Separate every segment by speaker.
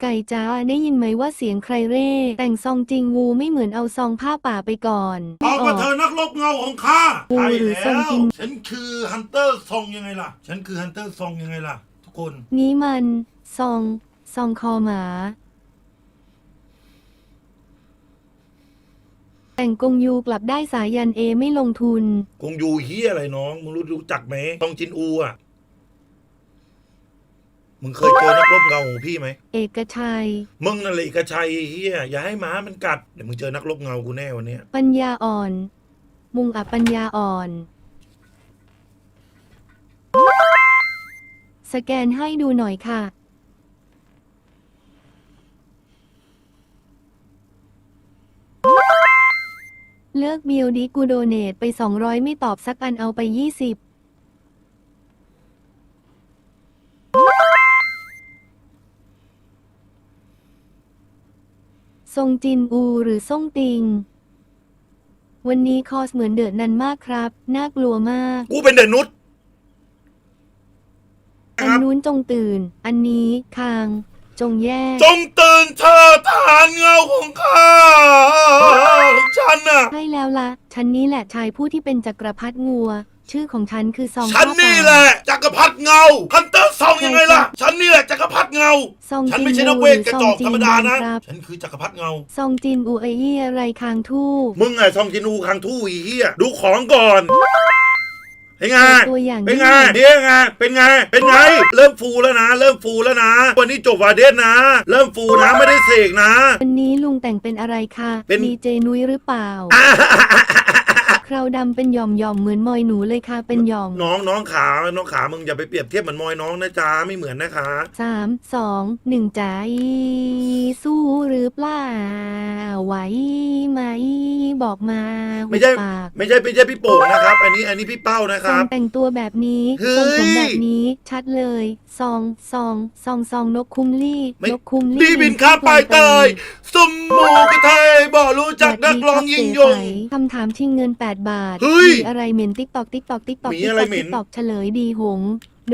Speaker 1: ไก่จ้าได้ยินไหมว่าเสียงใครเร่ แต่งซองจริงงูไม่เหมือนเอาซองผ้าป่าไปก่อน
Speaker 2: ออกมาเธอะนักรบเงาของข้า
Speaker 1: ปู
Speaker 2: ใช่
Speaker 1: หรือ
Speaker 2: แล้
Speaker 1: ทรง
Speaker 2: ว
Speaker 1: กิน
Speaker 2: ฉันคือฮันเตอร์ซองยังไงล่ะ ฉันคือฮันเตอร์ซองยังไงล่ะ ทุกคน
Speaker 1: นี้มันซองซองคอหมา แต่งกงยูกลับได้สายันเอไม่ลงทุน
Speaker 2: คงอยู่เฮียอะไรน้องมึงรู้รู้จักไหมตองจินอูอะ มึงเคยเจอนักรบเงาของพี่ไหม
Speaker 1: เอกชัย
Speaker 2: มึงนั่นแหละเอกชัยเฮียอย่าให้หม้ามันกัด เดี๋ยวมึงเจอนักรบเงากูแน่วันเนี้ย
Speaker 1: ปัญญาอ่อน มุงอับปัญญาอ่อน สแกนให้ดูหน่อยค่ะ เลิกบิลดีกูโดเนตไป 200 ไม่ตอบสักอันเอาไป 20 ทรงจินอูหรือส่งติง วันนี้คอสเหมือนเดือดนันมากครับ น่ากลัวมาก
Speaker 2: กูเป็นเดนุษค
Speaker 1: อัน
Speaker 2: รับ
Speaker 1: นู้นจงตื่น อันนี้คาง จงแยก
Speaker 2: จงตื่นเธอทหารเงาของข้าของฉันน่ะ
Speaker 1: ใช่แล้วละฉันนี้แหละชายผู้ที่เป็นจักรพรรดิงัว ชื่อของฉันคือซอง
Speaker 2: ฉัน
Speaker 1: ผ้า
Speaker 2: นี่
Speaker 1: ป่า
Speaker 2: แหละจักรพรรดิเงาฮันเตอร์ซองยังไงล่ะ ฉันนี่แหละจักรพรรดิเงา
Speaker 1: ซอง
Speaker 2: ฉัน
Speaker 1: จิน
Speaker 2: ไม่ใช่นัก
Speaker 1: อู
Speaker 2: เว
Speaker 1: ห
Speaker 2: ท
Speaker 1: รือก
Speaker 2: ระ
Speaker 1: ซ
Speaker 2: จ
Speaker 1: อง
Speaker 2: อก
Speaker 1: จิ
Speaker 2: ธร
Speaker 1: น
Speaker 2: รมดานะ
Speaker 1: ครับ
Speaker 2: ฉันคือจักรพรรดิเงา
Speaker 1: ซองจินอูไอเอียไรคางทู่
Speaker 2: มึงไงซองจินูคังทู่อีเหี้ยดูของก่อนเป็นไง
Speaker 1: ตัวอย่าง
Speaker 2: เป็นไง
Speaker 1: นี้
Speaker 2: เป็นไง เป็นไง เป็นไง เริ่มฟูแล้วนะ เริ่มฟูแล้วนะ วันนี้จบวาเดสนะ เริ่มฟูนะ ไม่ได้เสกนะ
Speaker 1: วันนี้ลุงแต่งเป็นอะไรคะ
Speaker 2: เป็น
Speaker 1: ดีเจนุ้ยหรือเปล่า
Speaker 2: อ่า
Speaker 1: ค ราวดำเป็นหย่อมหย่อมๆเหมือนมอยหนูเลยค่ะเป็นหย่อม
Speaker 2: น้องน้องขา น้องขา มึงอย่าไปเปรียบเทียบเหมือนมอยน้องนะจ๊ะไม่เหมือนนะคะ
Speaker 1: สามสองหนึ่งใจสู้หรือเปล่าไหวไหม บอกมา
Speaker 2: ไม่ใช่
Speaker 1: หุบปาก
Speaker 2: ไม่ใช่ไม่ใช่พี่โป่งนะครับ อันนี้อันนี้พี่เป้านะค
Speaker 1: ซอ
Speaker 2: รั
Speaker 1: ง
Speaker 2: บ
Speaker 1: แต่งตัวแบบนี้
Speaker 2: เฮ้ย
Speaker 1: ทรงผมแบบนี้ชัดเลยซองซองซองซองนกคุมลี่
Speaker 2: ไม่
Speaker 1: นกคุมลี่
Speaker 2: ดีบินข้ามไปเตยสมมูกระเทยบอกรู้จักนักร้องยิ่งยง
Speaker 1: คำถามชิงเงิน 8 บาท
Speaker 2: เฮ้ย
Speaker 1: มีอะไรเหม็นติ๊กตอกติ๊กตอกติ๊กตอก
Speaker 2: มีอะไรเหม็น
Speaker 1: ติ๊กตอกเฉลยดีหง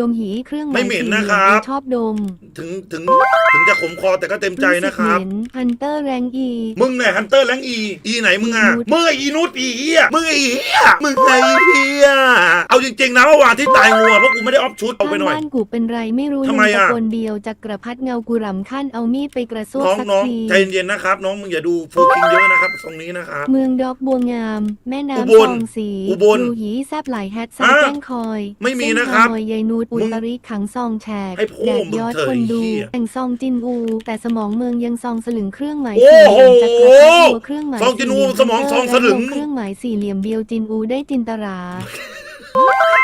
Speaker 1: ดมหีเครื่องห
Speaker 2: ไม่
Speaker 1: มาย
Speaker 2: เหม็น
Speaker 1: สี่เหลี่ย
Speaker 2: นะครับ
Speaker 1: ชอบดม
Speaker 2: ถึงถึงถึงจะขมคอแต่ก็เต็มใจนะครับ
Speaker 1: ฮันเตอร์แรงอี
Speaker 2: มึงไงฮันเตอร์แรงอีอีไหนมึงอะ
Speaker 1: อีนุช
Speaker 2: มึงไออีนุชอีเฮียมึงไออีเฮียมึงไอเฮียเอาจริงๆนะเมื่อวานที่ตายงัวเพราะกูไม่ได้ออฟชุดเอาไป
Speaker 1: ข้าง
Speaker 2: หน่อย
Speaker 1: บ้านกูเป็นไรไม่รู้
Speaker 2: ทำไม
Speaker 1: ลุง
Speaker 2: อะ
Speaker 1: ตะโกนเดียวจักรพัดเงากูรำขั้นเอามีดไปกระซวก
Speaker 2: น้อง
Speaker 1: สัก
Speaker 2: น้อง
Speaker 1: ที
Speaker 2: ใจเย็นๆนะครับ น้องมึงอย่าดูฟูคิงเยอะนะครับตรงนี้นะครับ
Speaker 1: เมืองดอกบัวงาม แม่
Speaker 2: อุ
Speaker 1: น้ำ
Speaker 2: บ
Speaker 1: ค
Speaker 2: ล
Speaker 1: ลองสี
Speaker 2: อุบล
Speaker 1: ดูหีแซบหลายแฮทไซ
Speaker 2: อะ
Speaker 1: แจ้งคอย
Speaker 2: ไม่มี
Speaker 1: เส้
Speaker 2: นะครับ
Speaker 1: ฮานอยยายนูดอุ
Speaker 2: มึง
Speaker 1: ตริขังซองแฉก
Speaker 2: ให้พ่อ
Speaker 1: แดดยอด
Speaker 2: มึงเถอะ
Speaker 1: คนดู
Speaker 2: ไอ้เหี้ย
Speaker 1: แต่งซองจินอู แต่สมองเมืองยังซองสลึงเครื่องหมาย
Speaker 2: โอ้
Speaker 1: สี่เห
Speaker 2: โห
Speaker 1: ลี่ยมจักรพัดบัวเครื่องหมาย
Speaker 2: ซองจินอู
Speaker 1: สี่เหลี่ย
Speaker 2: สมองซองสลึง
Speaker 1: และเครื่องหมายสี่เหลี่ยมเบียวจินอูได้จินตรา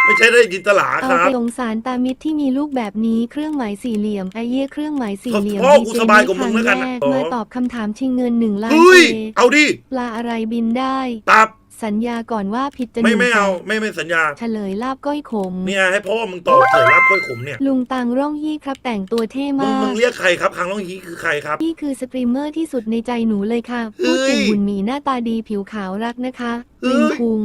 Speaker 2: ไม่ใช่ได้จินตลา
Speaker 1: เอา
Speaker 2: ครับ
Speaker 1: ไปสงสารตามิตรที่มีลูกแบบนี้เครื่องหมายสี่เหลี่ยมไอเยี่ยเครื่องหมายสี่เหลี่ยม
Speaker 2: พ่อกู
Speaker 1: ดีเจ
Speaker 2: สบายกว่ามึงแล้วกัน
Speaker 1: ทา
Speaker 2: นะ
Speaker 1: แยมาตอบคำถามชิงเงินหนึ่งล้าน
Speaker 2: เฮ้ย
Speaker 1: เจ
Speaker 2: เอาดิ
Speaker 1: ปลาอะไรบินได้
Speaker 2: ตับ
Speaker 1: สัญญาก่อนว่าผิดจะห
Speaker 2: ไม่
Speaker 1: นึ่ง
Speaker 2: ไม่เอา
Speaker 1: แสน
Speaker 2: ไม่ไม่สัญญา
Speaker 1: เฉลยลาบก้อยขม
Speaker 2: เนี่ยให้พ่อมึงตอบเถอะรับค่อยขมเนี่ย
Speaker 1: ลุงตังร่องยี่ครับแต่งตัวเท่
Speaker 2: มึง
Speaker 1: มา
Speaker 2: มึ
Speaker 1: ก
Speaker 2: งเรียกใครครับคางร้องฮีคือใครครับ
Speaker 1: นี่คือสตรีมเมอร์ที่สุดในใจหนูเลยค่ะ
Speaker 2: เฮ้
Speaker 1: พูด
Speaker 2: ย
Speaker 1: ถึงหุ่นหมีหน้าตาดีผิวขาวรักนะคะ
Speaker 2: เฮ้
Speaker 1: ลิ
Speaker 2: ย
Speaker 1: งคุง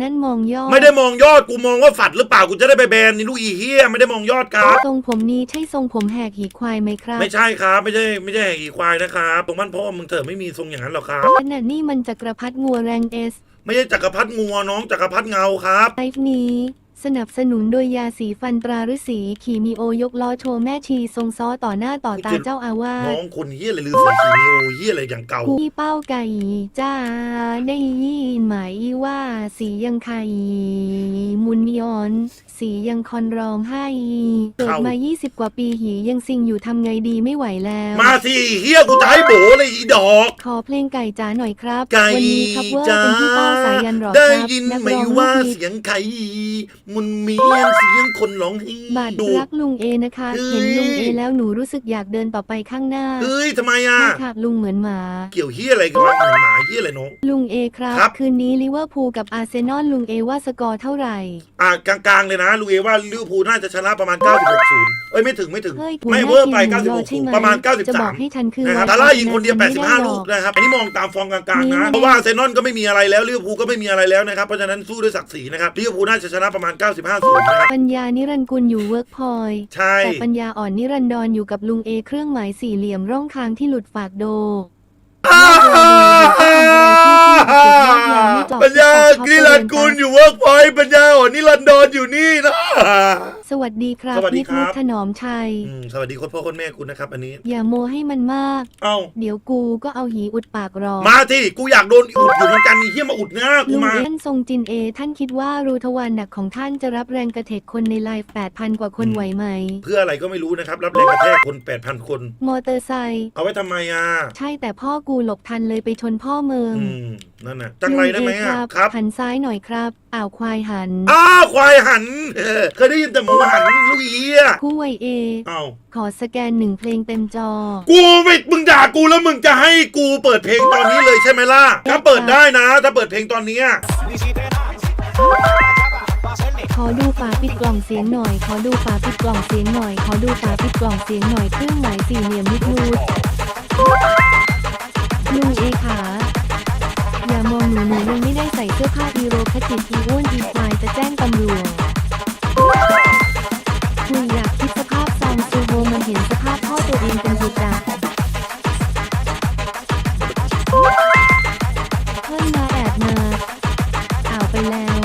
Speaker 1: นั่นมองยอด
Speaker 2: ไม่ได้มองยอดกูมองว่าฝัดหรือเปล่ากูจะได้ไปแบนนี่ลูกอีเฮียไม่ได้มองยอดครับ
Speaker 1: ทรงผมนี้ใช่ทรงผมแหกหีควายไหมครับ
Speaker 2: ไม่ใช่ครับไม่ใช่ไม่ใช่แหกอีควายนะครับตรงบ้านพ่อมึงเถอะไม่มีทรงอย่างนั้นหรอกครับ
Speaker 1: ขนาดนี่มันจักรพัดงัวแรงเอส
Speaker 2: ไม่ใช่จักรพรรดิงัวน้องจักรพรรดิเงาครับ
Speaker 1: ไลฟ์นี้ สนับสนุนโดยยาสีฟันตราฤาษีขี่มีโอยกล้อโชว์แม่ชีทรงซ้อต่อหน้าต่อตาเจ้าอาวา
Speaker 2: น้
Speaker 1: ส
Speaker 2: องคนเฮียอะไรลือสีขีนีโอเฮียอะไรอย่างเก่า
Speaker 1: พี่เป้าไก่จ้าได้ยินไหมว่าสียังไข่มุนมีออน สียังคอนรองให้เกิดมา 20 กว่าปีหียังซิงอยู่ทำไงดีไม่ไหวแล้ว
Speaker 2: มาสิเฮียกูจะให้โบเลยอีดอก
Speaker 1: ขอเพลงไก่จ๋าหน่อยครับ
Speaker 2: ไก่
Speaker 1: วันี้คัฟเวอร์
Speaker 2: จ้า
Speaker 1: เป็นพี่เป้าสายันหรอ
Speaker 2: ได้
Speaker 1: ครับ
Speaker 2: ยิน
Speaker 1: นัก
Speaker 2: ไหม
Speaker 1: ร้องลู
Speaker 2: ว่าก
Speaker 1: มี
Speaker 2: เสียงใครมุนเมียนเสียงคนร้องให้
Speaker 1: บาด
Speaker 2: ดู
Speaker 1: รักลุงเอนะคะ
Speaker 2: เฮ้ย
Speaker 1: เห็นลุงเอแล้วหนูรู้สึกอยากเดินต่อไปข้างหน้า
Speaker 2: เอ้ยทำไมอะ
Speaker 1: ใช่ค่ะลุงเหมือนหมา
Speaker 2: เกี่ยวเฮียอะไรกันวะเหมือนหมาเฮียอะไรน้อง
Speaker 1: ลุงเอครับ
Speaker 2: ครับ
Speaker 1: คืนนี้ลิเวอร์พูลกับอาร์เซนอลลุงเอว่าสกอร์เท่าไหร่
Speaker 2: อะกลางๆเลยนะลูกเอว่าลิเวอร์พูลน่าจะชนะประมาณ 96ศูนย์เอ้ยไม่ถึงไม่ถึง
Speaker 1: เฮ้ย
Speaker 2: ไม่
Speaker 1: หั
Speaker 2: เวอร์ไป
Speaker 1: หน้าทีมหนูรอใช่ไห
Speaker 2: 96ประมาณ
Speaker 1: จะบอก
Speaker 2: 93
Speaker 1: ให้ฉันคือ
Speaker 2: นะครับ
Speaker 1: ไว
Speaker 2: ทาร่ายิงคนเดียว
Speaker 1: ฉัไม่ได้
Speaker 2: 85
Speaker 1: หร
Speaker 2: ลู
Speaker 1: อก
Speaker 2: นะครับ อันนี้มองตามฟอร์มกลางๆ
Speaker 1: นี่
Speaker 2: นะ
Speaker 1: มัน
Speaker 2: เพราะว่าอาร์เซนอลก็ไม่มีอะไรแล้วลิเวอร์พูลก็ไม่มีอะไรแล้วนะครับ เพราะฉะนั้นสู้ด้วยศักดิ์ศรีนะครับลิเวอร์พูลน่าจะชนะประมาณ 95ศูนย์นะครับ
Speaker 1: ปัญญานิรันดร์กุลอยู่เวิร์กพอย
Speaker 2: ใช่
Speaker 1: แต่ปัญญาอ่อนนิรันดรอยู่กับลุงเอเครื่องหมายสี่เหลี่ยมร่องค้างที่หลุดฝากโด
Speaker 2: ปัญญานิรันดร์กุลอยู่เวิร์กพอยต์ปัญญาอ่อนนิรันดรอยู่นี่นะ
Speaker 1: สวัสดีครับ
Speaker 2: สวัสดี
Speaker 1: นิด
Speaker 2: ครั
Speaker 1: นุ
Speaker 2: บ
Speaker 1: ชถนอมชัย
Speaker 2: อืมสวัสดีคุณพ่อคุณแม่คุณนะครับ อันนี้
Speaker 1: อย่าโมให้มันมาก
Speaker 2: เอ้า
Speaker 1: เดี๋ยวกูก็เอาหีอุดปากรอ
Speaker 2: มาที่กูอยากโดนอุดอยู่เหมือนกันนี่เฮียมาอุดหน้ากู
Speaker 1: ลุง
Speaker 2: มา
Speaker 1: เอ็นทรงจินเอ ท่านคิดว่ารูทวารหนักของท่านจะรับแรงกระเทกคนในไลฟ์8,000 กว่าคนไหวไหม
Speaker 2: เพื่ออะไรก็ไม่รู้นะครับ รับแรงกระแทกคน 8,000 คน
Speaker 1: มอเตอร์ไซค์
Speaker 2: เอาไว้ทำไมอะ
Speaker 1: ใช่แต่พ่อกูหลบทันเลยไปชนพ่อเมือง
Speaker 2: อืมนั่นน่ะจังไรได้ไหม
Speaker 1: ลุงเอ
Speaker 2: อะ
Speaker 1: ครับ
Speaker 2: ครับ
Speaker 1: หันซ้ายหน่อยครับอ้าวควายหัน
Speaker 2: อ้าวควายหันเออเคยได้ยินแต่หมูหันลูกเอีย
Speaker 1: คู่ไวเอ
Speaker 2: เอ้า
Speaker 1: ขอสแกนหนึ่งเพลงเต็มจอ
Speaker 2: กูไม่มึงด่ากูแล้วมึงจะให้กูเปิดเพลงตอนนี้เลยใช่ไหมล่ะถ้าเปิดได้นะ ถ้าเปิดเพลงตอนเนี้ย
Speaker 1: ขอดูฝาปิดกล่องเสียงหน่อย ขอดูฝาปิดกล่องเสียงหน่อย ขอดูฝาปิดกล่องเสียงหน่อยเครื่องหมายสี่เหลี่ยมนิดนูดลุงเอขาอย่ามอง หนูหนูยังไม่ได้ใส่เสื้อผ้าอีโรคจิตอีอ้วนอีควายจะแจ้งตำรวจคุยอยากคิดสภาพซองซูโฮมันเห็นสภาพพ่อตัวเองเป็นหุดอะเพิ่งมาแอบมาอ่าวไปแล้ว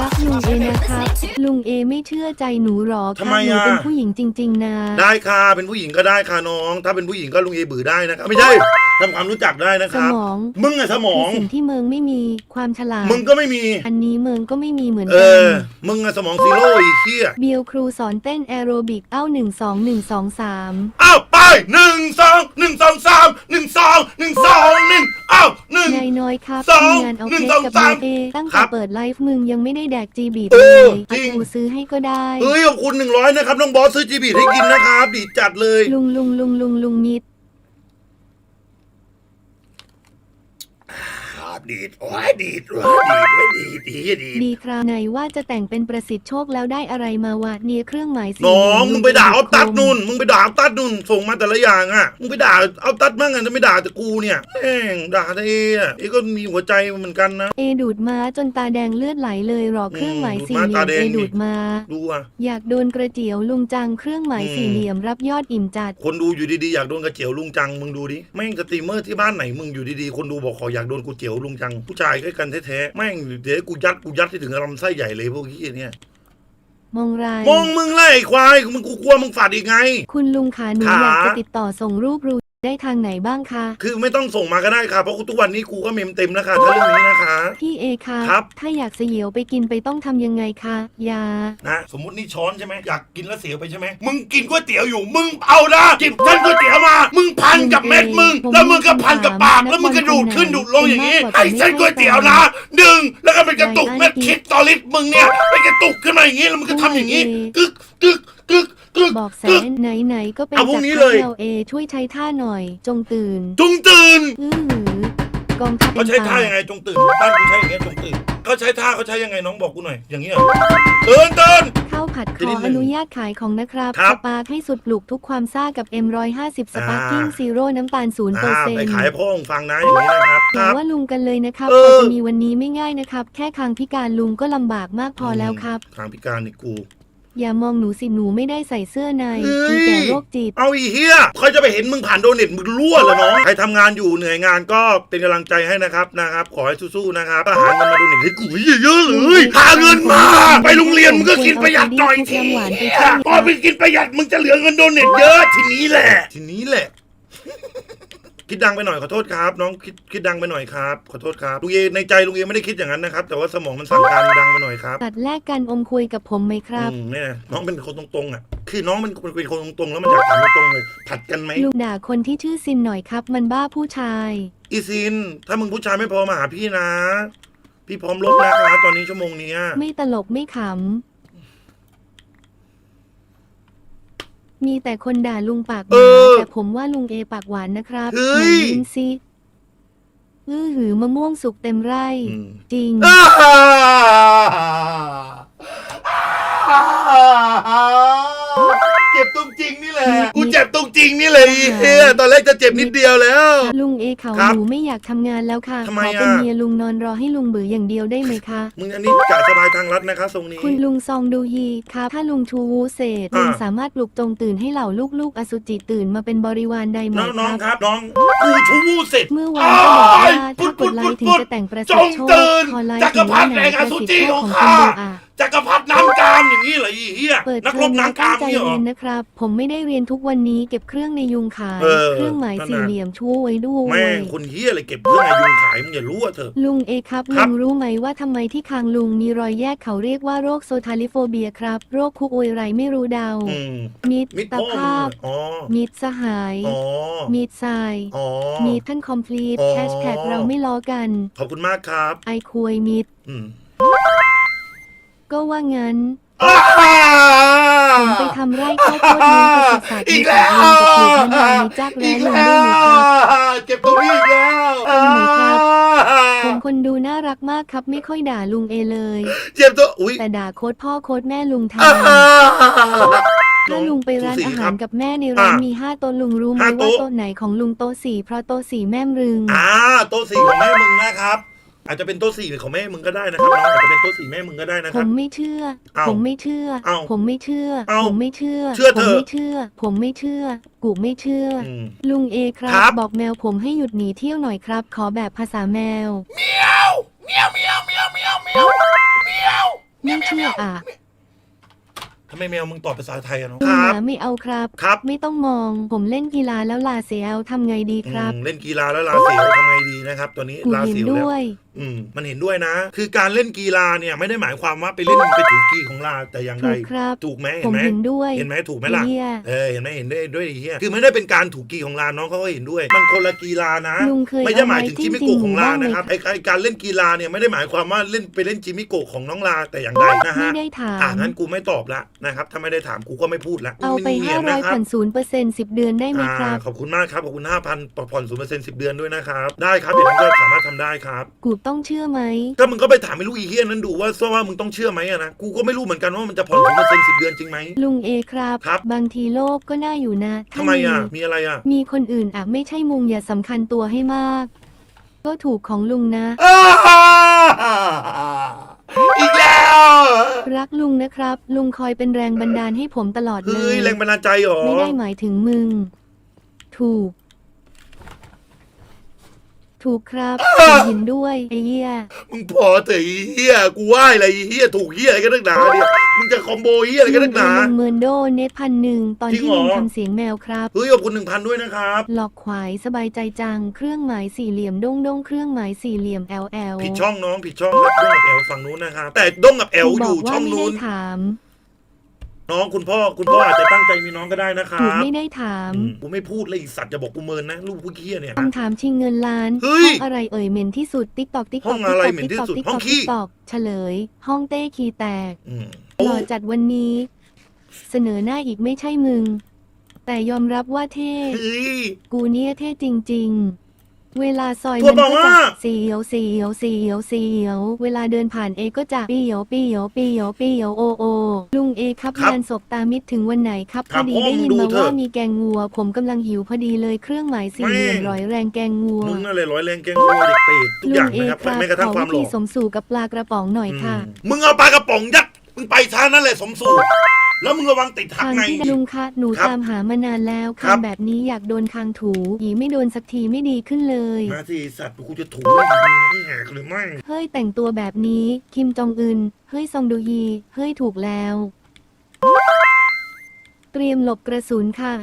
Speaker 1: รักลุงเอนะครับ ลุงเอไม่เชื่อใจหนูหรอค
Speaker 2: ทำ
Speaker 1: รับ
Speaker 2: ไม
Speaker 1: หนู
Speaker 2: อะ
Speaker 1: เป็นผู้หญิงจริง ๆ นะ
Speaker 2: ได้ค่ะเป็นผู้หญิงก็ได้ค่ะน้อง ถ้าเป็นผู้หญิงก็ลุงเอบือได้นะครับไม่ใช่ทำความรู้จักได้นะค
Speaker 1: ส
Speaker 2: รับ
Speaker 1: มอง
Speaker 2: มึงอะสมอ
Speaker 1: คือง สิ่งที่เมืองไม่มีความฉลาด
Speaker 2: มึงก็ไม่มี
Speaker 1: อันนี้เมืองก็ไม่มีเหมือน
Speaker 2: เอ
Speaker 1: กั
Speaker 2: อ มึงอะสมองซีโร่อีกเฮีย
Speaker 1: เบียวครูสอนเต้นแอโรบิกเอ้าหนึ่งสองหนึ่งสองสาม
Speaker 2: อ้าวไปหนึ่งสองหนึ่งสองสามหนึ่งสองหนึ่งสองหนึ่งอ้าวหนึ่ง
Speaker 1: นายน้อยครับ
Speaker 2: สอง
Speaker 1: ทำงานเอา
Speaker 2: หนึ่
Speaker 1: เพ
Speaker 2: ง
Speaker 1: ช
Speaker 2: ส
Speaker 1: ร
Speaker 2: อง
Speaker 1: กับ
Speaker 2: สาม
Speaker 1: เอตั้ง
Speaker 2: ครั
Speaker 1: แต่
Speaker 2: บ
Speaker 1: เปิดไลฟ์มึงยังไม่ได้แดกจีบีบ
Speaker 2: เอ
Speaker 1: เล
Speaker 2: อยจริง
Speaker 1: อากูซื้อให้ก็ได้
Speaker 2: เอ้ยขอบคุณหนึ่งร้อยนะครับน้องบอสซื้อจีบีให้กินนะครับ ดีจัดเลย
Speaker 1: ลุงลุงลุงลุงลุงนิด
Speaker 2: ครับ ดีดโอ้ยดีดโอ้ยดีดโอ้ยดีดดีดดีด
Speaker 1: ดีครับไหนว่าจะแต่งเป็นประสิทธิ์โชคแล้วได้อะไรมาวะเนี่ยเครื่องหมายสี่
Speaker 2: น้อง
Speaker 1: เหลี่ย
Speaker 2: มึงไปด่าเอาตัด
Speaker 1: คม
Speaker 2: นุ่นมึงไปด่าเอาตัดนุ่นส่งมาแต่ละอย่างอะมึงไปด่าเอาตัดบ้างอะจะไม่ด่าแต่กูเนี่ยแม่งด่าแต่เออะเอก็มีหัวใจเหมือนกันนะ
Speaker 1: เอดูดมาจนตาแดงเลือดไหลเลยหรอกเครื่องหมายสี่เหลี่ย
Speaker 2: ดูดมามตาแด
Speaker 1: เองดูดมา
Speaker 2: ดูอะ
Speaker 1: อยากโดนกระเจียวลุงจังเครื่องหมาย
Speaker 2: อืม
Speaker 1: สี่เหลี่ยมรับยอดอิ่มจัด
Speaker 2: คนดูอยู่ดีๆอยากโดนกระเจียวลุงจังมึงดูดิแม่งสตรีมเมอร์ที่บ้านไหนมึงอยู่ดีๆคนดูบอกขออยากโดนกูเจียวลุงจังผู้ชายด้วยกันแท้ๆแม่งเดี๋ยวกูยัดกูยัดที่ถึงลำไส้ใหญ่เลยพวกนี้เนี่ย
Speaker 1: มองไร
Speaker 2: มองมึงไล่ควายมึงกูกลัวมึงฝาดอีกไง
Speaker 1: คุณลุงขาหนู
Speaker 2: ขา
Speaker 1: อยากจะติดต่อส่งรูปรู ได้ทางไหนบ้างคะ
Speaker 2: คือไม่ต้องส่งมาก็ได้ค่ะ เพราะทุกวันนี้กูก็เมมเต็มแล้วค่ะถ้าเรื่องนี้นะคะ
Speaker 1: พี่เอคะ
Speaker 2: ครับ
Speaker 1: ถ้าอยากเสียวไปกินไปต้องทำยังไงคะยา
Speaker 2: นะสมมตินี่ช้อนใช่ไหมอยากกินแล้วเสียไปใช่ไหมมึงกินก๋วยเตี๋ยวอยู่มึงเอานะจิบท่านก๋วยเตี๋ยวมา มึงพันกับเม็ดมึง
Speaker 1: ผม
Speaker 2: แล้วมึงก็พันกับปาก
Speaker 1: ผม
Speaker 2: แล้วมึงก็ดูดขึ้น
Speaker 1: ผม
Speaker 2: ดูดลงอย่างนี้
Speaker 1: ผมมากกว่า
Speaker 2: ไอ้เส้นก๋วยเตี๋ยวนะดึงแล้วก็เป็นกระตุกเม็ดคิดต่อลิตรมึงเนี่ยเป็นกระตุกขึ้นมาอย่างนี้แล้วมึงก็ทำอย่างนี้กึกกึก กึกกึก
Speaker 1: บอกแส
Speaker 2: กึก
Speaker 1: นไหนๆก็เป็น
Speaker 2: เอาพรุ่
Speaker 1: จาก
Speaker 2: งนี้
Speaker 1: พร
Speaker 2: เล
Speaker 1: ร
Speaker 2: ย
Speaker 1: คเอช่วยใช้ท่าหน่อย จงตื่น
Speaker 2: จงตื่น
Speaker 1: อื้อหือกองทัพ
Speaker 2: เขาใช้ท่า
Speaker 1: เป็น
Speaker 2: ยังไงจงตื่นบ้านกูใช้อย่างเงี้ยจงตื่นเขาใช้ท่าเขาใช้ยังไงน้องบอกกูหน่อยอย่างเงี้ยเหรอตื่นตื่น
Speaker 1: ข้าวผัดข
Speaker 2: จะได้
Speaker 1: อ
Speaker 2: หนึ่
Speaker 1: องนุญาตขายของนะครับ
Speaker 2: ครับ
Speaker 1: สปาร์คให้สุดปลุกทุกความซ่ากับ M150 สปาร์กิ้ง
Speaker 2: อ่า
Speaker 1: ซีโร่น้ำตาล0%เปอ
Speaker 2: อ่า
Speaker 1: ร์เซ็น
Speaker 2: ไป
Speaker 1: ต์
Speaker 2: ขายพ่อมึงฟังนะอย่างนี้นะครับค
Speaker 1: แต่
Speaker 2: รับ
Speaker 1: ว่าลุงกันเลยนะครับ
Speaker 2: เออ
Speaker 1: กว่าจะมีวันนี้ไม่ง่ายนะครับ แค่คางพิการลุงก็ลำบากมากพอแล้วครับ
Speaker 2: ทางพิการนี่กู
Speaker 1: อย่ามองหนูสิหนูไม่ได้ใส่เสื้อใน
Speaker 2: เฮ้ย
Speaker 1: มีแต่โรคจิต
Speaker 2: เอาอีเฮียเขาจะไปเห็นมึงผ่านโดเน็ตมึงรั่วเหรอน้องใครทำงานอยู่เหนื่อยงานก็เป็นกำลังใจให้นะครับนะครับ ขอให้สู้ๆนะครับหาเงินมาโดเน็ตให้กูเยอะๆเลยหาเงินมา ไปโรงเรียนมึงก็กินประหยัดหน่อยทีพอไปกินประหยัดมึงจะเหลือเงินโดเน็ตเยอะทีนี้แหละ ทีนี้แหละ คิดดังไปหน่อยขอโทษครับ น้องคิดคิดดังไปหน่อยครับขอโทษครับลุงเอในใจลุงเอไม่ได้คิดอย่างนั้นนะครับ แต่ว่าสมองมันสั่งการดังไปหน่อยครับ
Speaker 1: ตัดแลกกันอมคุยกับผมไหมครับ
Speaker 2: อืมเนี่ยน้องเป็นคนตรงๆอะ คือน้องมันเป็นคนตรงๆแล้วมันอยากถามตรงๆเลยผัดกันไหม
Speaker 1: ลูกด่าคนที่ชื่อซินหน่อยครับ มันบ้าผู้ชาย
Speaker 2: อีซิน ถ้ามึงผู้ชายไม่พอมาหาพี่นะ พี่พร้อมลบนะคะตอนนี้ชั่วโมงเนี้ย
Speaker 1: ไม่ตลกไม่ขำ มีแต่คนด่าลุงปากห
Speaker 2: เอ
Speaker 1: มา
Speaker 2: อ
Speaker 1: แต่ผมว่าลุงเอปากหวานนะครับ
Speaker 2: เฮ้
Speaker 1: ไหน
Speaker 2: ย
Speaker 1: ยิ้มซิอื้อหือมะม่วงสุกเต็มไร่
Speaker 2: อืม
Speaker 1: จริง
Speaker 2: อ้า กูเจ็บตรงจริงนี่เลยเฮียตอนแรกจะเจ็บนิดเดียวแล้ว
Speaker 1: ลุงเอเขา
Speaker 2: ครับ
Speaker 1: หนูไม่อยากทำงานแล้วค่ะ
Speaker 2: ทำไม
Speaker 1: ขอเป็น
Speaker 2: อะ
Speaker 1: เมียลุงนอนรอให้ลุงเบื่ออย่างเดียวได้ไหมคะ
Speaker 2: มึงอันนี้กะสบายทางรัฐนะคะทรงนี้
Speaker 1: คุณลุงซองดูฮีครับถ้าลุงชูวูเศษ
Speaker 2: อ่า
Speaker 1: ลุงสามารถปลุกตรงตื่นให้เหล่าลูกๆ อสุจิตื่นมาเป็นบริวารได้ไหม
Speaker 2: น้อง
Speaker 1: ค
Speaker 2: น้อง
Speaker 1: รับ
Speaker 2: ครับ น้องกูชูวูเสร็จ
Speaker 1: เมื่อวานก็บอกว่า
Speaker 2: อ้าย
Speaker 1: ถ้ากดไลค์ถึง
Speaker 2: ปุ๊ด
Speaker 1: จะแต่งประ
Speaker 2: จ
Speaker 1: สิท
Speaker 2: ง
Speaker 1: ธิ์โชค
Speaker 2: ตื่น
Speaker 1: พอไลค์
Speaker 2: จัก
Speaker 1: ถึ
Speaker 2: รงพรรดิ
Speaker 1: ว่าไหน
Speaker 2: แห่งอ
Speaker 1: ประ
Speaker 2: สุ
Speaker 1: สิท
Speaker 2: จิ
Speaker 1: ธิ์โช
Speaker 2: ข
Speaker 1: ค
Speaker 2: อง
Speaker 1: ของ
Speaker 2: ข้า
Speaker 1: คนดูอะ
Speaker 2: จักรพรรดิน้ำกามอย่างนี้เหรอไอ้เฮีย
Speaker 1: เปิด
Speaker 2: นัก
Speaker 1: เท
Speaker 2: ร
Speaker 1: อบมแล้ว
Speaker 2: น้ำ
Speaker 1: ตั้
Speaker 2: กางม
Speaker 1: ใจ
Speaker 2: เนี่ยเหร
Speaker 1: เรี
Speaker 2: อ ย
Speaker 1: นนะครับ ผมไม่ได้เรียนทุกวันนี้เก็บเครื่องในยุงขาย
Speaker 2: เออ
Speaker 1: เครื่องหมาย
Speaker 2: นั่น
Speaker 1: สี่
Speaker 2: น่ะ
Speaker 1: เหลี่ยมช่วยด้ว
Speaker 2: แม่
Speaker 1: ย
Speaker 2: งคนเฮียอะไรเก็บเครื่องอายุงขายมึงอย่ารู้อะเถอะ
Speaker 1: ลุงเอครับ
Speaker 2: ครั
Speaker 1: ลุ
Speaker 2: บ
Speaker 1: งรู้ไหมว่าทำไมที่คางลุงมีรอยแยกเขาเรียกว่าโรคโซทาลิโฟเบียครับ โรคคุกอวยไรไม่รู้เดา
Speaker 2: อืม
Speaker 1: มิตร
Speaker 2: มิด
Speaker 1: ตา
Speaker 2: พ่อมึง
Speaker 1: ภาพ
Speaker 2: อะอ๋อ
Speaker 1: มิตรสหาย
Speaker 2: อ๋อ
Speaker 1: มิตรทราย
Speaker 2: อ๋อ
Speaker 1: มิตรท่านคอมพลีท
Speaker 2: อ๋อ
Speaker 1: แฮชแท็กเราไม่ล้อกัน
Speaker 2: ขอบคุณมากครับ
Speaker 1: ไอคุยมิตร
Speaker 2: อืม
Speaker 1: ก็ว่างั้น
Speaker 2: อ้า
Speaker 1: ผมไปทำไร่ข้าวโพดเลี้ยงปศุสัตว์
Speaker 2: อี
Speaker 1: มี
Speaker 2: ก
Speaker 1: สา
Speaker 2: แล้ว
Speaker 1: ลุงกับปลูกมะนาวมีจัก
Speaker 2: อี
Speaker 1: และ
Speaker 2: ก
Speaker 1: ลุง
Speaker 2: แล้
Speaker 1: ด้วยไหมครับ
Speaker 2: วเจ็บตรงนี้อีกแล้ว
Speaker 1: เป็นไหมครับผมคนดูน่ารักมากครับไม่ค่อยด่าลุงเอเลย
Speaker 2: เจ็บตัวอุ้ย
Speaker 1: แต่ด่าโค้ดพ่อโค้ดแม่ลุงแท
Speaker 2: อ่าน
Speaker 1: ถ้าลุงไปร้าน
Speaker 2: สูสี
Speaker 1: อา
Speaker 2: ค
Speaker 1: หาร
Speaker 2: บ
Speaker 1: กับแม่ในร้าน
Speaker 2: อะ
Speaker 1: มีห้าโต๊ะลุงรู้ไหม
Speaker 2: ห้า
Speaker 1: ว่า
Speaker 2: โต๊ะ
Speaker 1: โต๊ะไหนของลุงโต๊ะสี่เพราะโต๊ะสี่แม่มรึง
Speaker 2: อ่าโต๊ะสี่ของแม่มึงนะครับ อาจจะเป็นโต๊ะสี่ของแม่มึงก็ได้นะครับน้องอาจจะเป็นโต๊ะสี่แม่มึงก็ได้นะ
Speaker 1: ผ
Speaker 2: ครับ
Speaker 1: มไม่เชื่อ
Speaker 2: เอ้า
Speaker 1: ผมไม่เชื่อ
Speaker 2: เอ้า
Speaker 1: ผมไม่เชื่อ
Speaker 2: เอ้า
Speaker 1: ผมไม่เชื่อ
Speaker 2: เชื่อ
Speaker 1: ผ
Speaker 2: เถ
Speaker 1: ม
Speaker 2: อะ
Speaker 1: ไม่เชื่อ ผมไม่เชื่อ กูไม่เชื่ออ
Speaker 2: อืม
Speaker 1: ลุงเอครับ
Speaker 2: ครับ
Speaker 1: บอกแมวผมให้หยุดหนีเที่ยวหน่อยครับ ขอแบบภาษาแมว
Speaker 2: เมียวเมียวเมียวเมียวเมียวเมียวเมียว
Speaker 1: ไม่เชื่ออะ
Speaker 2: ทำไมแมวมึงตอบภาษาไทยอะน้อง
Speaker 1: ลุ
Speaker 2: ค
Speaker 1: ง
Speaker 2: รับ
Speaker 1: หาไม่เอาครับ
Speaker 2: ครับ
Speaker 1: ไม่ต้องมองผมเล่นกีฬาแล้วลาเสียเอาทำไงดีครับ
Speaker 2: อืมเล่นกีฬาแล้วลาเสียวทำไงดีนะครับ ตัวนี้
Speaker 1: กู
Speaker 2: ลา
Speaker 1: เห็น
Speaker 2: เสียวแล้ว
Speaker 1: ด้วย
Speaker 2: อืมมันเห็นด้วยนะ คือการเล่นกีฬาเนี่ยไม่ได้หมายความว่าไปเล่นไปถูกกีของลาแต่อย่างใด
Speaker 1: ถูกครับ
Speaker 2: ถูกไหม
Speaker 1: ผ
Speaker 2: เห็น
Speaker 1: ม
Speaker 2: ไหม
Speaker 1: เห็นด้วย
Speaker 2: เห็นไหมถูกไหมล่ะ
Speaker 1: เหี้ย
Speaker 2: เออเห็นไหมเห็นด้วยด้วยไอ้เฮียคือไม่ได้เป็นการถูกกีของลาน้องเขาก็เห็นด้วย มันคนละกีฬานะ
Speaker 1: ลุงเคย
Speaker 2: ไม่ได้
Speaker 1: เอา
Speaker 2: ห
Speaker 1: ไม้
Speaker 2: มายถึง
Speaker 1: จิ้
Speaker 2: จิ
Speaker 1: ม
Speaker 2: มิ
Speaker 1: จริ
Speaker 2: โกะ
Speaker 1: ง
Speaker 2: ของ
Speaker 1: หมู
Speaker 2: ลา
Speaker 1: บ้างไหม
Speaker 2: นะครับไอ้ไอ้การเล่นกีฬาเนี่ยไม่ได้หมายความว่าเล่นไปเล่นจิมิโกะของน้องลาแต่อย่างใดนะ
Speaker 1: ไม่
Speaker 2: ฮะ
Speaker 1: ได้ถา
Speaker 2: อ่ามงั้นกูไม่ตอบละนะครับถ้าไม่ได้ถามกูก็ไม่พูดละ
Speaker 1: เอาไป
Speaker 2: มันนี
Speaker 1: ห้าย
Speaker 2: น
Speaker 1: ร้อย
Speaker 2: นะครับ
Speaker 1: ผ่อนศูนย์เปอร์เซ็นต์สิบเดือนได้ไหม
Speaker 2: อ่า
Speaker 1: ครับ
Speaker 2: ขอบคุณมากครับ ขอบคุณห้าพันผ่อนศูนย์เปอร์เซ็นต์สิบเดือนด้วยนะครับ ได้ครับอย่างนั้นก็สามารถทำได้ครับ
Speaker 1: กูต้องเชื่อไหม
Speaker 2: ก็มึงก็ไปถามไอ้ลูกอีเฮียนั้นดูว่าว่ามึงต้องเชื่อไหมอะนะกูก็ไม่รู้เหมือนกันว่ามันจะผ่อนศูนย์เปอร์เซ็นต์สิบเดือนจริงไหม
Speaker 1: ลุงเอครับ
Speaker 2: ครับ
Speaker 1: บางทีโลกก็น่าอยู่นะ
Speaker 2: ทำไมอะมีอะไรอะ
Speaker 1: มีคนอื่นอะไม่ใช่มุงอย่าสำคัญตัวให้มาก ก็ถูกของลุงนะ
Speaker 2: อีกแล้ว
Speaker 1: รักลุงนะครับ ลุงคอยเป็นแรงบันดาลให้ผมตลอดเล
Speaker 2: เฮ้ย
Speaker 1: ย
Speaker 2: แรงบันดาลใจเหรอ
Speaker 1: ไม่ได้หมายถึงมึง ถูก ถูกครับผมเห็นด้วยไอ้เหี้ย
Speaker 2: มึงพอเถอะไอ้เฮียกูไหว้อะไรไอ้เฮียถูกเฮียอะไรกันนักหนาเนี่ยมึงจะคอมโบเฮียอะไรกันนักหนา
Speaker 1: ลุงเมินโดเน็ตพันหนึ่งตอน
Speaker 2: จริง
Speaker 1: ที่
Speaker 2: เหรอ
Speaker 1: ลุงทำเสียงแมวครับ
Speaker 2: เฮ้ยขอบคุณหนึ่งพันด้วยนะครับ
Speaker 1: หลอกขวายสบายใจจัง เครื่องหมายสี่เหลี่ยมด้งด้งเครื่องหมายสี่เหลี่ยม L L
Speaker 2: ผิดช่องน้องผิดช่องครับด้งกับแอลฝั่งนู้นนะครับแต่ด้งกับแอล
Speaker 1: ถูก
Speaker 2: อบ
Speaker 1: อยู่กว่า
Speaker 2: ช่อง
Speaker 1: ไม่
Speaker 2: นู้
Speaker 1: ได้
Speaker 2: น
Speaker 1: ถาม
Speaker 2: น้องคุณพ่อคุณพ่ออาจจะตั้งใจมีน้องก็ได้นะครั
Speaker 1: ถูก
Speaker 2: บ
Speaker 1: ไม่ได้ถาม
Speaker 2: อืมกูไม่พูดเลยไอ้สัตว์จะบอกกูเมินนะลูกผู้เคียเนี่ย
Speaker 1: คำถามชิงเงินล้าน
Speaker 2: เฮ้ย
Speaker 1: ห้องอะไรเอ่ยเหม็นที่สุดติ๊กตอกติ๊ก
Speaker 2: ห้
Speaker 1: ต
Speaker 2: อ
Speaker 1: อก
Speaker 2: งอะไรเหม็นที่สุดห้องขี้
Speaker 1: ติ๊กตอกเฉลย ห้องเต้คีแตก
Speaker 2: อืม
Speaker 1: หล่อจัดวันนี้ เสนอหน้าอีกไม่ใช่มึง แต่ยอมรับว่าเท่
Speaker 2: เฮ้ย
Speaker 1: กูเนี่ยเท่จริง ๆ เวลาซอย
Speaker 2: ตัว
Speaker 1: มัน
Speaker 2: บอก
Speaker 1: ก็
Speaker 2: ว่า
Speaker 1: จะเสียวเสียวเสียวเสียว เวลาเดินผ่านเอก็จะปีเหียวปีเหียวปีเหียวปีเหียวโอโอลุงเอครับ
Speaker 2: ครับ
Speaker 1: งานศพตามิดถึงวันไหนครับ
Speaker 2: ค
Speaker 1: พ
Speaker 2: รั
Speaker 1: อบดี
Speaker 2: ผม
Speaker 1: ได้ยิน
Speaker 2: ดู
Speaker 1: มา
Speaker 2: เถอะ
Speaker 1: ว่ามีแกงงัว ผมกำลังหิวพอดีเลยเครื่องหมายสี่เหลี่ยม
Speaker 2: แม่ง
Speaker 1: ร้อยแรงแกงงัว
Speaker 2: มึงนั่นเลยร้อยแรงแกงวัวเด็กเปรตทุก
Speaker 1: ลุ
Speaker 2: อย่างง
Speaker 1: เอ
Speaker 2: นะครับ
Speaker 1: ครับ
Speaker 2: แม้กระทั่ง
Speaker 1: ขอ
Speaker 2: ควา
Speaker 1: วิ
Speaker 2: มหล่
Speaker 1: ธี
Speaker 2: อ
Speaker 1: สมสู่กับปลากระป๋องหน่อยค่ะ
Speaker 2: อืมมึงเอาปลากระป๋องยัดมึงไปช้านั่นแหละสมสู่ แล้วมึงระวังติดหัก
Speaker 1: ทาง
Speaker 2: ใน
Speaker 1: ที่ลุงคะหนู
Speaker 2: ครับ
Speaker 1: ตามหามานานแล้ว
Speaker 2: ครับ
Speaker 1: คำแบบนี้อยากโดนคางถูหยีไม่โดนสักทีไม่ดีขึ้นเลย
Speaker 2: มาสิสัตว์กูจะถูให้มึงแหกหรือไม่
Speaker 1: เฮ้ยแต่งตัวแบบนี้ คิมจองอึน เฮ้ยซองดูยีเฮ้ยถูกแล้ว เตรียมหลบกระสุนค่ะ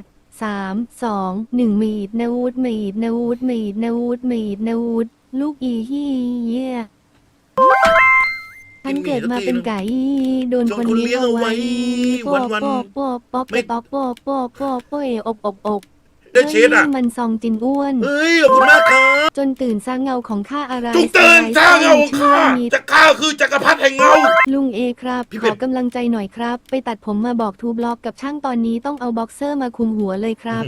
Speaker 1: สามสองหนึ่งมีดนาวูดมีดนาวูดมีดนาวูดมีดนาวูดลูกอีฮีเยี่ย ฉันเกิดมาเป็นไก่โดนคนเลี้ยงเอาไว้วันวันปอบปอบปอบปอบปอบปอบปอบออบอบอบ
Speaker 2: ได้เชดอะ
Speaker 1: มันซองจินอ้วน
Speaker 2: เฮ้ยขอบคุณมากครับ
Speaker 1: จนตื่นสร้างเงาของข้าอะไร
Speaker 2: จงตื่นสร้างเงาของข้าจะข้าคือจักรพรรดิแห่งเงา
Speaker 1: ลุงเอครับขอกำลังใจหน่อยครับ ไปตัดผมมาบอกทูบล็อกกับช่างตอนนี้ต้องเอาบ็อกเซอร์มาคุมหัวเลยครับ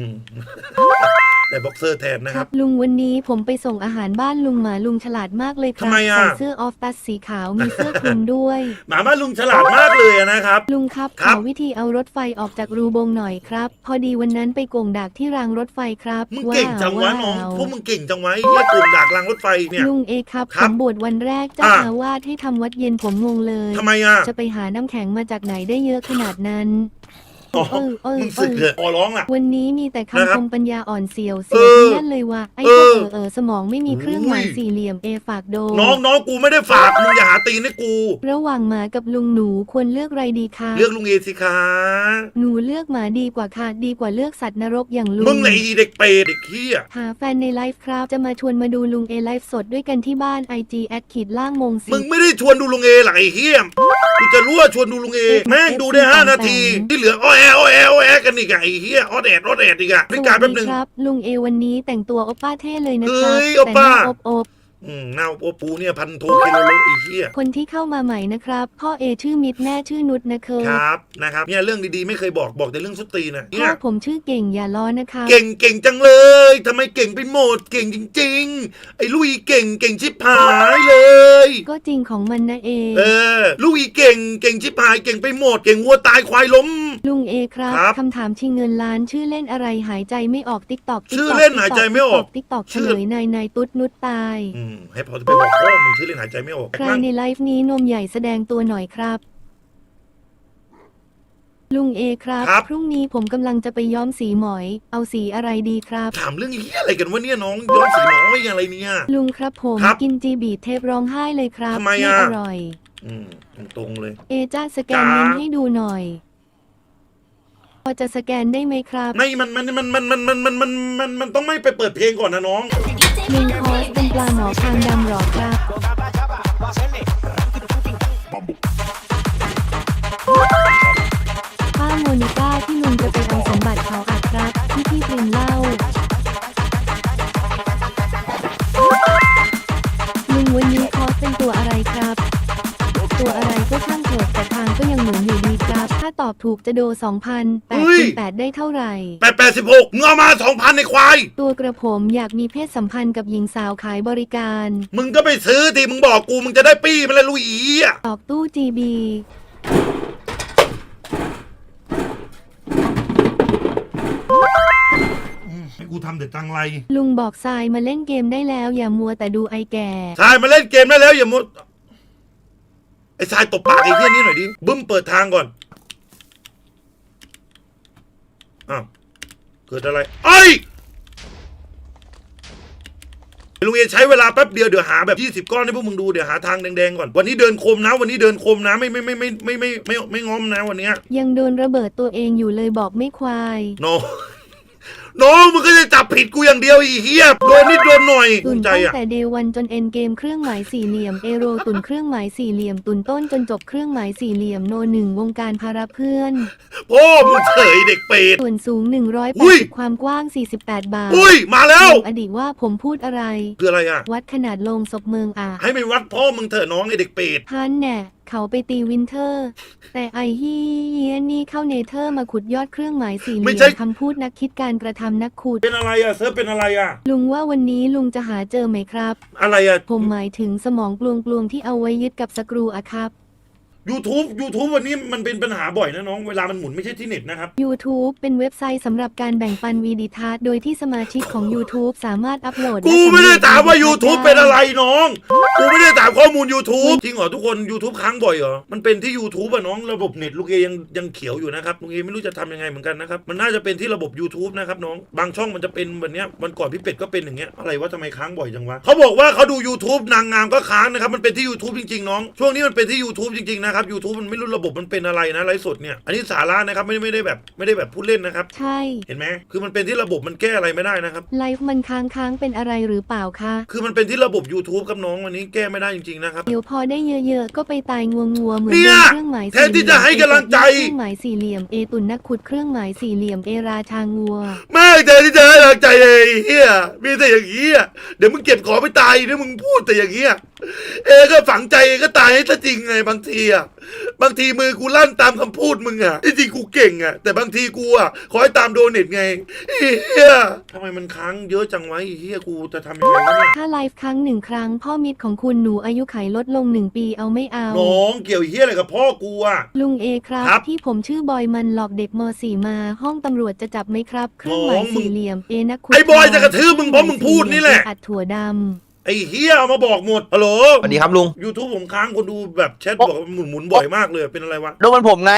Speaker 2: แต่บ็อกเซอร์แทนนะ
Speaker 1: ค
Speaker 2: ค
Speaker 1: รั
Speaker 2: รั
Speaker 1: บบลุงวันนี้ผมไปส่งอาหารบ้านลุงหมาลุงฉลาดมากเลยครั
Speaker 2: ทำไมอะ
Speaker 1: ใส่เสื้อออฟตัสสีขาวมีเสื้อคลุมด้วย
Speaker 2: หมาบ้านลุงฉลาดมากเลยอะนะครับ
Speaker 1: ลุงครับ
Speaker 2: ครั
Speaker 1: ข
Speaker 2: บ
Speaker 1: อวิธีเอารถไฟออกจากรูบงหน่อยครับ พอดีวันนั้นไปโกงดักที่รางรถไฟครับ
Speaker 2: มึงเก่งจังวะน้องา
Speaker 1: ว
Speaker 2: พวกมึงเก่งจังวะไอ้เฮียกลุ่มดักรางรถไฟเนี่ย
Speaker 1: ลุงเอครับ
Speaker 2: ครั
Speaker 1: ผ
Speaker 2: บ
Speaker 1: มบวชวันแรกเจ้า
Speaker 2: อะ
Speaker 1: อาวาสให้ทำวัดเย็นผมงงเลย
Speaker 2: ทำไมอะ
Speaker 1: จะไปหาน้ำแข็งมาจากไหนได้เยอะขนาดนั้น
Speaker 2: อ๋อ
Speaker 1: เออเออ
Speaker 2: มึง
Speaker 1: เอ
Speaker 2: สึก
Speaker 1: อ
Speaker 2: เลยขอร้องล่ะ
Speaker 1: วันนี้มีแต่
Speaker 2: นะครั
Speaker 1: คำ
Speaker 2: บ
Speaker 1: คมปัญญาอ่อนเสียว
Speaker 2: เอ
Speaker 1: เสียว
Speaker 2: อ
Speaker 1: เพี้ยนเลยว่ะไอ้
Speaker 2: เอ
Speaker 1: พวก
Speaker 2: อ
Speaker 1: เออเออสมองไม่มีเครื่องหมาย
Speaker 2: อุ้ย
Speaker 1: สี่เหลี่ยมเอฝากโด
Speaker 2: น้องน้องกูไม่ได้ฝากมึงอย่าหาตีนให้กู
Speaker 1: ระหว่างหมากับลุงหนูควรเลือกอะไรดีคะ
Speaker 2: เลือกลุงเอสิคะ
Speaker 1: หนูเลือกหมาดีกว่าค่ะดีกว่าเลือกสัตว์นรกอย่างลุ
Speaker 2: มึ
Speaker 1: ง
Speaker 2: งไหนอีเด็กเปรตเด็กเฮีย
Speaker 1: หาแฟนในไลฟ์ครับจะมาชวนมาดูลุงเอไลฟ์สดด้วยกันที่บ้าน IG แอดขีดล่างมงสิ
Speaker 2: มึงไม่ได้ชวนดูลุงเอหรอกไอ้เฮียกูจะรู้ว่าชวนดูลุงเอแม่งดูได้ห้านาทีที่เหลืออ้อแออ้อแออ้อแอกันอีกอะไอ้เฮียอ้อแอดอ้อแอดอีกอะ
Speaker 1: ส
Speaker 2: พิ
Speaker 1: วั
Speaker 2: การแป๊บหนึ่ง
Speaker 1: ครับ ลุงเอวันนี้แต่งตัวโอป้าเท่เลยนะครั
Speaker 2: เอ้ย
Speaker 1: แต่
Speaker 2: โอป้า
Speaker 1: น้าอบอบ
Speaker 2: อืมหน้าโอปูเนี่ยพันโทคิโลโลไอ้เฮีย
Speaker 1: คนที่เข้ามาใหม่นะครับ พ่อเอชื่อมิดแม่ชื่อนุชนะเค
Speaker 2: ค
Speaker 1: ย
Speaker 2: รับนะครับเนี่ยเรื่องดีๆไม่เคยบอกบอกแต่เรื่องสุดตีนนะเนี่
Speaker 1: พ่อยผมชื่อเก่งอย่าล้อนะครับ
Speaker 2: เก่งเก่งจังเลยทำไมเก่งไปหมดเก่งจริง ๆ ไอ้ลุยเก่งเก่งชิบหายเลย
Speaker 1: ก็จริงของมันนะเอ
Speaker 2: เออลุยเก่งเก่งชิบหายเก่งไปหมดเก่งวัวตายควายล้ม
Speaker 1: ลุงเอครับ
Speaker 2: ครับ
Speaker 1: คำถามชิงเงินล้านชื่อเล่นอะไรหายใจไม่ออกติ๊กตอก
Speaker 2: ชื่อเล่นหายใจไม่ออก
Speaker 1: ติ๊กตอก
Speaker 2: ชื่
Speaker 1: เฉ
Speaker 2: อ
Speaker 1: ลยนายนายตุ๊ดนุชตาย
Speaker 2: อืมให้พอจะไปบอกพ่อมึงชื่อเล่นหายใจไม่ออก
Speaker 1: ใคร
Speaker 2: มั่ง
Speaker 1: ในไลฟ์นี้นมใหญ่แสดงตัวหน่อยครับ ลุงเอครับ พรุ่งนี้ผมกำลังจะไปย้อมสีหมอย เอาสีอะไรดีครับ
Speaker 2: ถามเรื่องเฮียอะไรกันวะเนี่ยน้องย้อนสีน้อยอะไรเนี่ย
Speaker 1: ลุงครับผม
Speaker 2: ครับ
Speaker 1: กินจีบีเทปร้องไห้เลยครับ
Speaker 2: ทำไม
Speaker 1: ไม่
Speaker 2: อะ
Speaker 1: อร่อย
Speaker 2: อืมตรงๆเลย
Speaker 1: เอจ้าสแกน
Speaker 2: จ๋า
Speaker 1: เงินให้ดูหน่อยพอจะสแกนได้ไหมครับ
Speaker 2: ไม่มันมันมันมันมันมันมันมันมันมันต้องไม่ไปเปิดเพลงก่อนนะน้อง
Speaker 1: ลุงคอสเป็นปลาหมอคางดำหรอครับ ป้าโมนิก้าที่ลุงจะไปเอาสมบัติเขาค่ะ อบถูกจะโด2,000
Speaker 2: เฮ้ย
Speaker 1: 8คูณ8ได้เท่าไหร่
Speaker 2: แปดแปดสิบหกเงามาสองพันในควาย
Speaker 1: ตัวกระผมอยากมีเพศสัมพันธ์กับหญิงสาวขายบริการ
Speaker 2: มึงก็ไปซื้อทีมึงบอกกูมึงจะได้ปี้มาเลยลุยอีอะ
Speaker 1: ตอกตู้ GB
Speaker 2: ให้กูทำแต่ตังไร
Speaker 1: ลุงบอกทรายมาเล่นเกมได้แล้วอย่ามัวแต่ดูไอแก่
Speaker 2: ทายมาเล่นเกมได้แล้วอย่ามุดไอ้ทรายตบปากไอ้เหี้ยนี่หน่อยดิบึ้มเปิดทางก่อน อ้าวเกิดอะไรไอ้ยลุงเอใช้เวลาแป๊บเดียวเดี๋ยวหาแบบ20 ก้อนให้พวกมึงดูเดี๋ยวหาทางแดงๆก่อนวันนี้เดินคมนะวันนี้เดินคมนะไม่ไม่ไม่ไม่ไม่ไม่ไม่ไม่ง้อมนะวันเนี้ย
Speaker 1: ยังโดนระเบิดตัวเองอยู่เลยบอกไม่ควาย
Speaker 2: น้องน้องมึงก็จะจับผิดกูอย่างเดียวอีเหี้ยโดนนิดโดนหน่อย
Speaker 1: ตุ
Speaker 2: ภู
Speaker 1: น
Speaker 2: มิใจ
Speaker 1: ตั้ง
Speaker 2: อะ
Speaker 1: แต่เดวันจนเอ็นเกมเครื่องหมายสี่เหลี่ยมเอโรตุนเครื่องหมายสี่เหลี่ยมตุนต้นจนจบเครื่องหมายสี่เหลี่ยมโนหนึ่งวงการพาราเพื่อน
Speaker 2: พ่อมึงเฉยเด็กเป็ด
Speaker 1: ส่วนสูง
Speaker 2: อุ้ย
Speaker 1: 180 ความกว้าง 48 บาท
Speaker 2: อุ้ยมาแล้ว
Speaker 1: ลุงอดีตว่าผมพูดอะไร
Speaker 2: คืออะไรอะ
Speaker 1: วัดขนาดลงศพเมืองอะ
Speaker 2: ให้ไปวัดพ่อมึงเถอะน้องไอเด็กเป็ด
Speaker 1: พันแน่เขาไปตีวินเทอร์ แต่ไอฮีเฮียนี่เข้าเนเธอร์มาขุดยอดเครื่องหมายสี่เหลี่ยมคำพูดนักคิดการกระทำนักขุด
Speaker 2: เป็นอะไรอะเซิร์ฟเป็นอะไรอะ
Speaker 1: ลุงว่าวันนี้ลุงจะหาเจอไหมครับ
Speaker 2: อะไรอะ
Speaker 1: ผมหมายถึงสมองกลวงๆที่เอาไว้ยึดกับสกรูอะครับ
Speaker 2: YouTube YouTube วันนี้มันเป็นปัญหาบ่อยนะน้อง เวลามันหมุนไม่ใช่ที่เน็ตนะครับ
Speaker 1: YouTube เป็นเว็บไซต์สำหรับการแบ่งปันวีดิทัศน์โดยที่สมาชิกของ YouTube สามารถอัปโหลดและ
Speaker 2: กูไม่ได้ถามว่า
Speaker 1: สำรจ
Speaker 2: YouTube
Speaker 1: ด้
Speaker 2: เป็นอะไรน้อง กูไม่ได้ถามข้อมูล YouTube จริงเหรอทุกคน YouTube ค้างบ่อยเหรอ มันเป็นที่ YouTube อะน้องระบบเน็ตลูกเอยังยังเขียวอยู่นะครับลูกเอไม่รู้จะทำยังไงเหมือนกันนะครับ มันน่าจะเป็นที่ระบบ YouTube นะครับน้อง บางช่องมันจะเป็นแบบเนี้ยวันก่อนพี่เป็ดก็เป็นอย่างเงี้ยอะไรว่าทำไมค้างบ่อยจังวะเขาบอกว่าเขาดู YouTube นางงามก็ค้างนะครับมันเป็นที่ YouTube จริงๆน้องช่วงนี้มันเป็นที่ YouTube จริงๆนะครับ YouTube มันไม่รู้ระบบมันเป็นอะไรนะไลฟ์สดเนี่ยอันนี้สาระนะครับไม่ไม่ได้แบบไม่ได้แบบพูดเล่นนะครับ
Speaker 1: ใช่
Speaker 2: เห็นไหมคือมันเป็นที่ระบบมันแก้อะไรไม่ได้นะครับ
Speaker 1: ไลฟ์มันค้างค้างๆเป็นอะไรหรือเปล่าคะ
Speaker 2: คือมันเป็นที่ระบบ YouTube ครับน้องวันนี้แก้ไม่ได้จริงๆนะครับ
Speaker 1: เดี๋ยวพอได้เยอะๆ ก็ไปตายงัวงัวๆเหมือน
Speaker 2: เนี่
Speaker 1: เดิ
Speaker 2: ย
Speaker 1: มเครื่องหมาย
Speaker 2: แทนที่จะให้กำลังใจ
Speaker 1: เครื่องหมายสี่เหลี่ยมเอตุนนักขุดเครื่องหมายสี่เหลี่ยมเอราชางัว
Speaker 2: ไม่เจอที่เจอหลังใจเลยเฮียมีแต่อย่างนี้อะเดี๋ยวมึงเก็บของไปตายเดี๋ยวมึงพูดแต่อย่างเงี้ย เอก็ฝังใจเอก็ตายให้ซะจริงไงบางทีอะบางทีมือกูลั่นตามคำพูดมึงอะที่จริงกูเก่งอะแต่บางทีกูอะขอให้ตามโดเน็ตไงเฮียทำไมมันค้างเยอะจังวะไอ้เฮียกูจะทำยังไงวะเนี่ย
Speaker 1: ถ้าไลฟ์ครั้งหนึ่งครั้ง พ่อมิตรของคุณหนูอายุไขลดลงหนึ่งปีเอาไม่เอา
Speaker 2: น้องเกี่ยวเฮียอะไรกับพ่อกูอะ
Speaker 1: ลุงเอครับ
Speaker 2: ครับ
Speaker 1: ที่ผมชื่อบอยมันหลอกเด็กม .4 มา ห้องตำรวจจะจับไหมครับเครื่องหมาย
Speaker 2: น้องมึง
Speaker 1: สี่เหลี่ยมเอนักขุด
Speaker 2: ไอ้บอยจะกระทืบมึงเพราะมึงพูดนี่แหละ
Speaker 1: อัดถั่วด
Speaker 2: ไอ้เฮียเอามาบอกหมดฮัลโหล
Speaker 3: สวัสดีครับลุง
Speaker 2: YouTube ผมค้างคนดูแบบแชทบอกว่าหมุนหมุนๆบ่อยมากเลยเป็นอะไรวะ
Speaker 3: ลุงมันผมไง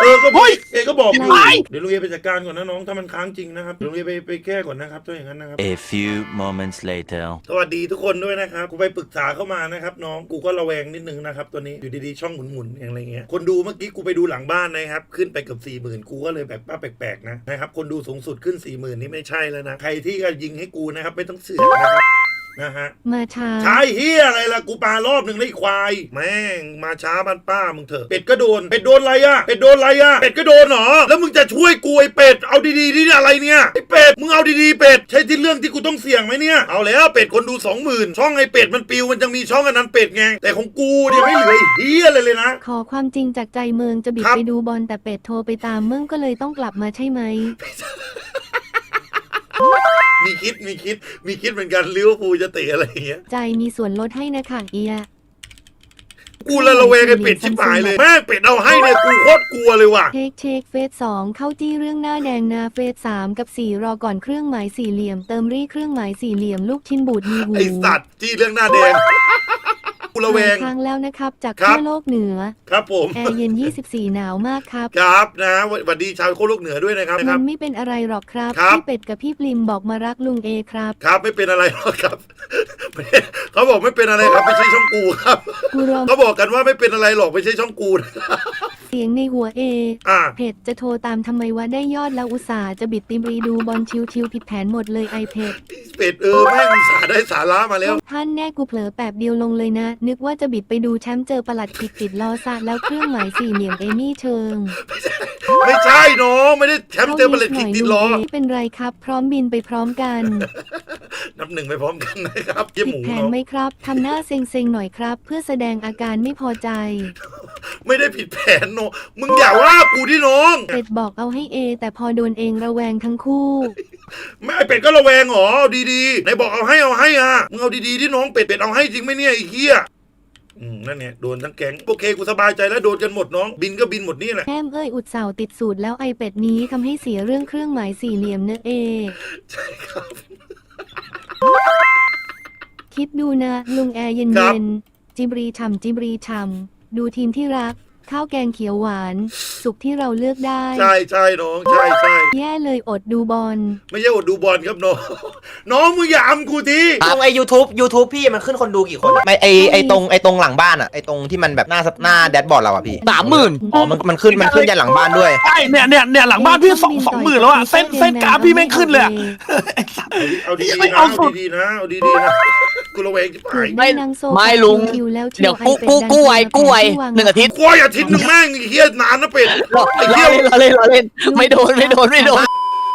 Speaker 2: เออก็พี่เอก็บอกอยู่
Speaker 1: ไม่
Speaker 2: เดี๋ยวลุงเอไปจัดการก่อนนะน้องถ้ามันค้างจริงนะครับเดี๋ยวลุงเอไปไปแก้ก่อนนะครับถ้าอย่างนั้นนะครับ
Speaker 4: A few moments later.
Speaker 2: สวัสดีทุกคนด้วยนะครับ กูไปปรึกษาเข้ามานะครับน้องกูก็ระแวงนิดนึงนะครับตัวนี้อยู่ดีๆช่องหมุนๆอะไรเงี้ยคนดูเมื่อกี้กูไปดูหลังบ้านนะครับ ขึ้นไปเกือบสี่หมื่นกูก็เลยแบบป้าแปลกๆนะนะครับคนดูสูงสุดขึ้นสี่หมื่นนี่ไม่ใช่แล้วนะ ใครที่ก็ยิงให้กูนะครับไม่ต้องเสือกนะครับ นะฮะำ
Speaker 1: มาช้า
Speaker 2: ใช่เฮียอะไรล่ะกูปารอบหนึ่งเลยไอ้ควาย แม่งมาช้าบ้านป้ามึงเถอะเป็ดก็โดนเป็ดโดนอะไรอะเป็ดโดนอะไรอะเป็ดก็โดนเหรอแล้วมึงจะช่วยกูไอ้เป็ดเอาดีๆนี่อะไรเนี่ยไอ้เป็ดมึงเอาดีๆเป็ดใช่ที่เรื่องที่กูต้องเสี่ยงไหมเนี่ยเอาแล้วเป็ดคนดูสองหมื่นช่องไอ้เป็ดมันปิวมันยังมีช่องอันนั้นเป็ดไงแต่ของกูเนี่ยไม่เหลือไอ้เฮียอะไรเลยนะ
Speaker 1: ขอความจริงจากใจเมืองจะบิด
Speaker 2: ครับ
Speaker 1: ไปดูบอลแต่เป็ดโทรไปตามเมืองก็เลยต้องกลับมาใช่ไหม
Speaker 2: มีคิดมีคิด มีคิดเหมือนกันลิเวอร์พูลจะเตะอะไรอย่างเงี้ย
Speaker 1: ใจมีส่วนลดให้นะคะเอีย
Speaker 2: กูละระแวงไอ้เป็ดชิบหายเลยแม่งเป็ดเอาให้เนี่ยกูโคตรกลัวเลยว่ะ
Speaker 1: เช็คเช็คเฟสสองเข้าจี้เรื่องหน้าแดงนาเฟสสามกับสี่รอก่อนเครื่องหมายสี่เหลี่ยม เติมรี่เครื่องหมายสี่เหลี่ยมลูกชิ้นบูดมีหู
Speaker 2: ไอสัตว์จี้เรื่องหน้าแดง กูระแวง
Speaker 1: หลายครั้งแล้วนะครับ จาก
Speaker 2: ครับ
Speaker 1: ทั่วโลกเหนือ
Speaker 2: ครับผม
Speaker 1: แอร์เย็น 24 หนาวมากครับ
Speaker 2: ครับนะสวัสดีชาวโคกโลกเหนือด้วยนะครับนะค
Speaker 1: มั
Speaker 2: รับ
Speaker 1: นไม่เป็นอะไรหรอกครับ
Speaker 2: ครับ
Speaker 1: พี่เป็ดกับพี่ปลิมบอกมารักลุงเอครับ
Speaker 2: ครับไม่เป็นอะไรหรอกครับ เขาบอกไม่เป็นอะไรครับไม่ใช่ช่องกูครับ
Speaker 1: กูรอ
Speaker 2: เขาบอกกันว่าไม่เป็นอะไรหรอกไม่ใช่ช่องกูนะครับ
Speaker 1: เสียงในหัวเอ
Speaker 2: อ่า
Speaker 1: เพจจะโทรตามทำไมวะได้ยอดแล้วอุตส่าห์จะบิดติมรีดูบอลชิวๆผิดแผนหมดเลยไอเพจ
Speaker 2: เป็ดเออแม่งสาได้สาระมาแล้ว
Speaker 1: ท่านแน่กูเผลอแป๊บเดียวลงเลยนะ นึกว่าจะบิดไปดูแชมป์เจอประหลัดขิกติดล้อซะแล้วเครื่องหมายสี่เหลี่ยมเอมี่เชิง
Speaker 2: ไม่ใช่น้องไม่ได้แชมป์เจอเบลเลตคิกติดล้อ
Speaker 1: ไม่เป็นไรครับ พร้อมบินไปพร้อมกัน
Speaker 2: นับหนึ่งไปพร้อมกันนะครับเยี่ยห
Speaker 1: ผิด
Speaker 2: มู
Speaker 1: แผน
Speaker 2: เนาะ
Speaker 1: ไหมครับทำหน้าเซ็งๆหน่อยครับ เพื่อแสดงอาการไม่พอใจ
Speaker 2: ไม่ได้ผิดแผนน้องมึงอย่าว่ากูที่น้อง
Speaker 1: เป็ดบอกเอาให้เอ แต่พอโดนเองระแวงทั้งคู่
Speaker 2: ไม่ไอเป็ดก็ระแวงเหรอเอาดีๆไหนบอกเอาให้เอาให้อะมึงเอาดีๆที่น้องเป็ดเป็ดเอาให้จริงไหมเนี่ยไอ้เหี้ย อืมนั่นเนี่ยโดนทั้งแก๊งโอเคกูสบายใจแล้วโดนกันหมดน้องบินก็บินหมดนี่แหละ
Speaker 1: แอมเอ้ยอุดเสาติดสูตรแล้วไอเป็ดนี้ทำให้เสียเรื่องเครื่องหมายสี่เหลี่ยมเนอะเอ
Speaker 2: ใช่ครับ
Speaker 1: คิดดูนะ ลุงแอร์เย็
Speaker 2: ครับ
Speaker 1: นๆจิบรีฉ่ำจิบรีฉ่ำดูทีมที่รัก ข้าวแกงเขียวหวาน สุกที่เราเลือกได้
Speaker 2: ใช่ใช่น้องใช่ใช่
Speaker 1: แย่เลยอดดูบอล
Speaker 2: ไม่ใช่อดดูบอลครับน้อง น้องมึงอย่าอำกูที
Speaker 3: ลุงไอยูทูบยูทูบพี่มันขึ้นคนดูกี่คนอะไม่ไอไอตรงไอตรงหลังบ้านอะไอตรงที่มันแบบหน้าหน้าแดชบอร์ดเราอะพี่
Speaker 5: สามหมื่น
Speaker 3: อ๋อมันมันขึ้นมันขึ้นยันหลังบ้านด้วย
Speaker 5: ใช่เนี่ยเนี่ยเนี่ยหลังบ้านพี่สองสองหมื่นแล้วอะเส้นเส้นกราฟพี่แม่งขึ้นเลยอะ
Speaker 2: เอาดีๆ
Speaker 5: ไม่
Speaker 2: นะ
Speaker 5: เอา
Speaker 2: เอา
Speaker 5: สุด
Speaker 2: ดีๆนะเอาดีๆนะกูระแวงจิบหาย
Speaker 5: ไม่
Speaker 1: นางโซ
Speaker 5: ไม่ลุง
Speaker 1: คิวแล้วชี
Speaker 5: เดี๋ยว
Speaker 1: ไอ
Speaker 5: กู้
Speaker 1: เป็
Speaker 5: กู้
Speaker 1: ดัน
Speaker 5: กู้ไว้
Speaker 1: เจอ
Speaker 5: กู้ไว้
Speaker 1: แผที่วาง
Speaker 5: หนึ่งอาทิตย์
Speaker 2: กลัวอย่าทิศหนึ่งแม่งไอ้เฮียนานนะเป็ด
Speaker 5: รอ
Speaker 2: ไอ้
Speaker 5: ร
Speaker 2: เหี้
Speaker 5: อยเล่นรอเล่นรอเล่น ไม่โดน ไม่โดน ไม่โดน